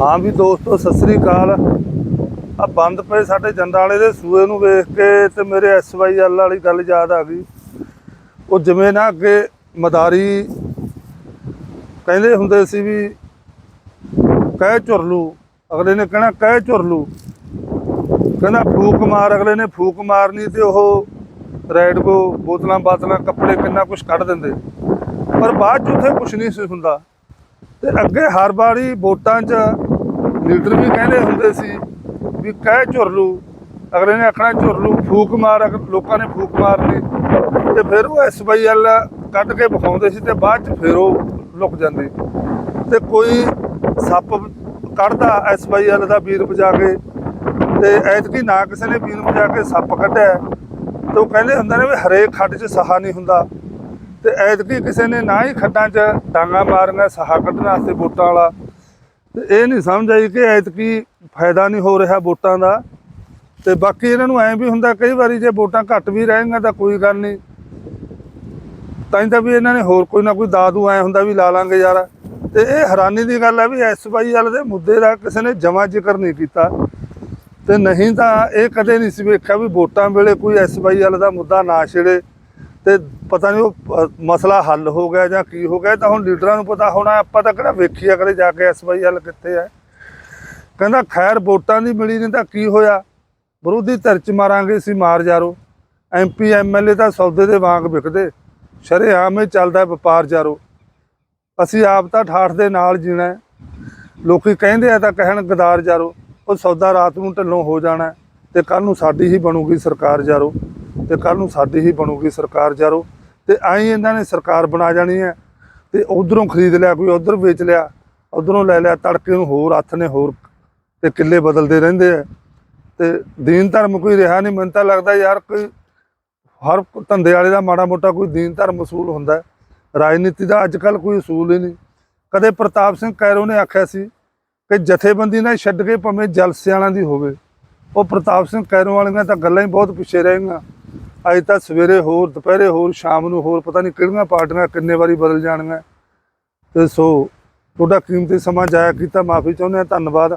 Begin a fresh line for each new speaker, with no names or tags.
ਹਾਂ ਵੀ ਦੋਸਤੋ, ਸਤਿ ਸ੍ਰੀ ਅਕਾਲ। ਆ ਬੰਦ ਪਏ ਸਾਡੇ ਜੰਡਾਲੇ ਦੇ ਸੂਏ ਨੂੰ ਵੇਖ ਕੇ ਤੇ ਮੇਰੇ ਐਸਵਾਈਐਲ ਵਾਲੀ ਗੱਲ ਯਾਦ ਆ ਗਈ। ਉਹ ਜਿਵੇਂ ਨਾ ਅੱਗੇ ਮਦਾਰੀ ਕਹਿੰਦੇ ਹੁੰਦੇ ਸੀ ਵੀ ਕਹਿ ਝੁਰਲੂ, ਅਗਲੇ ਨੇ ਕਹਿਣਾ ਕਹਿ ਝੁਰਲੂ। ਕਹਿੰਦਾ ਫੂਕ ਮਾਰ, ਅਗਲੇ ਨੇ ਫੂਕ ਮਾਰਨੀ ਤੇ ਉਹ ਰੈਡ ਕੋ ਬੋਤਲਾਂ ਬਾਤਲਾਂ, ਕੱਪੜੇ ਕਿੰਨਾ ਕੁਝ ਕੱਢ ਦਿੰਦੇ। ਪਰ ਬਾਅਦ ਚ ਉੱਥੇ ਕੁਝ ਨਹੀਂ ਸੀ ਹੁੰਦਾ। ਤੇ ਅੱਗੇ ਹਰ ਵਾਰੀ ਵੋਟਾਂ 'ਚ ਲੀਡਰ ਵੀ ਕਹਿੰਦੇ ਹੁੰਦੇ ਸੀ ਵੀ ਕਹਿ ਝੁਰਲੂ ਅਗਲੇ ਨੇ ਆਖਣਾ ਝੁਰਲੂ ਫੂਕ ਮਾਰ, ਅਗਰ ਲੋਕਾਂ ਨੇ ਫੂਕ ਮਾਰਨੀ ਤੇ ਫਿਰ ਉਹ ਐਸਵਾਈਐਲ ਕੱਢ ਕੇ ਵਿਖਾਉਂਦੇ ਸੀ ਤੇ ਬਾਅਦ 'ਚ ਫਿਰ ਉਹ ਲੁਕ ਜਾਂਦੇ। ਤੇ ਕੋਈ ਸੱਪ ਕੱਢਦਾ ਐਸਵਾਈਐਲ ਦਾ ਵੀਰ ਵਜਾ ਕੇ, ਤੇ ਐਤਕੀ ਨਾ ਕਿਸੇ ਨੇ ਵੀਰ ਵਜਾ ਕੇ ਸੱਪ ਕੱਢਿਆ, ਤੇ ਉਹ ਕਹਿੰਦੇ ਹੁੰਦੇ ਨੇ ਵੀ ਹਰੇਕ ਖੱਡ 'ਚ ਸਹਾ ਨਹੀਂ ਹੁੰਦਾ। ਤੇ ਐਤਕੀ ਕਿਸੇ ਨੇ ਨਾ ਹੀ ਖੱਡਾਂ 'ਚ ਡਾਂਗਾ ਮਾਰੀਆਂ ਸਹਾ ਕੱਢਣ ਵਾਸਤੇ ਵੋਟਾਂ ਵਾਲਾ ਤੇ ਇਹ ਨਹੀਂ ਸਮਝ ਆਈ ਕਿ ਐਤਕੀ ਫਾਇਦਾ ਨਹੀਂ ਹੋ ਰਿਹਾ ਵੋਟਾਂ ਦਾ। ਤੇ ਬਾਕੀ ਇਹਨਾਂ ਨੂੰ ਐਂ ਵੀ ਹੁੰਦਾ ਕਈ ਵਾਰੀ ਜੇ ਵੋਟਾਂ ਘੱਟ ਵੀ ਰਹਿਣਗੀਆਂ ਤਾਂ ਕੋਈ ਗੱਲ ਨਹੀਂ। ਤਾਂ ਤਾਂ ਵੀ ਇਹਨਾਂ ਨੇ ਹੋਰ ਕੋਈ ਨਾ ਕੋਈ ਦਾਦੂ ਐ ਹੁੰਦਾ ਵੀ ਲਾ ਲਾਂਗੇ ਯਾਰ। ਤੇ ਇਹ ਹੈਰਾਨੀ ਦੀ ਗੱਲ ਹੈ ਵੀ ਐਸਵਾਈਐਲ ਦੇ ਮੁੱਦੇ ਦਾ ਕਿਸੇ ਨੇ ਜਮਾ ਜ਼ਿਕਰ ਨਹੀਂ ਕੀਤਾ। ਤੇ ਨਹੀਂ ਤਾਂ ਇਹ ਕਦੇ ਨਹੀਂ ਸੀ ਵੇਖਿਆ ਵੀ ਵੋਟਾਂ ਵੇਲੇ ਕੋਈ ਐਸਵਾਈਐਲ ਦਾ ਮੁੱਦਾ ਨਾ ਛੇੜੇ। ਤੇ ਪਤਾ ਨਹੀਂ ਉਹ ਮਸਲਾ ਹੱਲ ਹੋ ਗਿਆ ਜਾਂ ਕੀ ਹੋ ਗਿਆ ਤਾਂ ਹੁਣ ਲੀਡਰਾਂ ਨੂੰ ਪਤਾ ਹੋਣਾ, ਆਪਾਂ ਤਾਂ ਕਿਹੜਾ ਵੇਖੀ ਅਗਲੇ ਜਾ ਕੇ ਐਸਵਾਈਐਲ ਕਿੱਥੇ ਹੈ ਕਹਿੰਦਾ, ਖੈਰ, ਵੋਟਾਂ ਦੀ ਮਿਲੀ ਨਹੀਂ ਤਾਂ ਕੀ ਹੋਇਆ? ਵਿਰੋਧੀ ਧਿਰ ਚ ਮਾਰਾਂਗੇ ਸੀ ਮਾਰ ਜਾਰੋ। ਐਮਪੀ ਐਮਐਲਏ ਤਾਂ ਸੌਦੇ ਦੇ ਵਾਂਗ ਵਿਕਦੇ। ਸ਼ਰੇਆਮ ਹੀ ਚੱਲਦਾ ਵਪਾਰ ਜਾਰੋ। ਅਸੀਂ ਆਪ ਤਾਂ ਠਾਠ ਦੇ ਨਾਲ ਜੀਣਾ ਹੈ। ਲੋਕੀ ਕਹਿੰਦੇ ਆ ਤਾਂ ਕਹਿਣ, ਗਦਾਰ ਜਾਰੋ। ਉਹ ਸੌਦਾ ਰਾਤ ਨੂੰ ਢਿੱਲੋਂ ਹੋ ਜਾਣਾ ਹੈ ਤੇ ਕੱਲ ਨੂੰ ਸਾਡੀ ਹੀ ਬਣੂਗੀ ਸਰਕਾਰ ਜਾਰੋ। ਤੇ ਕੱਲ ਨੂੰ ਸਾਡੀ ਹੀ ਬਣੂਗੀ ਸਰਕਾਰ ਜਾਰੋ। ਤੇ ਆਈ ਇਹਨਾਂ ਨੇ ਸਰਕਾਰ ਬਣਾ ਜਾਣੀ ਹੈ ਤੇ ਉਧਰੋਂ ਖਰੀਦ ਲਿਆ, ਕੋਈ ਉਧਰ ਵੇਚ ਲਿਆ, ਉਧਰੋਂ ਲੈ ਲਿਆ, ਤੜਕੇ ਨੂੰ ਹੋਰ ਹੱਥ ਨੇ ਹੋਰ ਤੇ ਕਿੱਲੇ ਬਦਲਦੇ ਰਹਿੰਦੇ ਆ। ਤੇ ਦੀਨ ਧਰਮ ਕੋਈ ਰਿਹਾ ਨਹੀਂ, ਮੈਨੂੰ ਤਾਂ ਲੱਗਦਾ ਯਾਰ ਕੋਈ ਹਰ ਧੰਦੇ ਵਾਲੇ ਦਾ ਮਾੜਾ ਮੋਟਾ ਕੋਈ ਦੀਨ ਧਰਮ ਅਸੂਲ ਹੁੰਦਾ ਰਾਜਨੀਤੀ ਦਾ ਅੱਜ ਕੱਲ ਕੋਈ ਅਸੂਲ ਹੀ ਨਹੀਂ। ਕਦੇ ਪ੍ਰਤਾਪ ਸਿੰਘ ਕੈਰੋ ਨੇ ਆਖਿਆ ਸੀ ਕਿ ਜਥੇਬੰਦੀ ਨਾਲ ਛੱਡ ਕੇ ਭਾਵੇਂ ਜਲਸਿਆਲਾਂ ਦੀ ਹੋਵੇ, ਉਹ ਪ੍ਰਤਾਪ ਸਿੰਘ ਕੈਰੋ ਵਾਲੀਆਂ ਤਾਂ ਗੱਲਾਂ ਹੀ ਬਹੁਤ ਪਿੱਛੇ ਰਹਿ ਗਈਆਂ। ਅੱਜ ਤਾਂ ਸਵੇਰੇ ਹੋਰ, ਦੁਪਹਿਰੇ ਹੋਰ, ਸ਼ਾਮ ਨੂੰ ਹੋਰ, ਪਤਾ ਨਹੀਂ ਕਿਹੜੀਆਂ ਪਾਰਟੀਆਂ ਕਿੰਨੇ ਵਾਰੀ ਬਦਲ ਜਾਣਗੀਆਂ। ਤੇ ਸੋ, ਤੁਹਾਡਾ ਕੀਮਤੀ ਸਮਾਂ ਜਾਇਆ ਕੀਤਾ, ਮਾਫੀ ਚਾਹੁੰਦੇ ਹਾਂ, ਧੰਨਵਾਦ।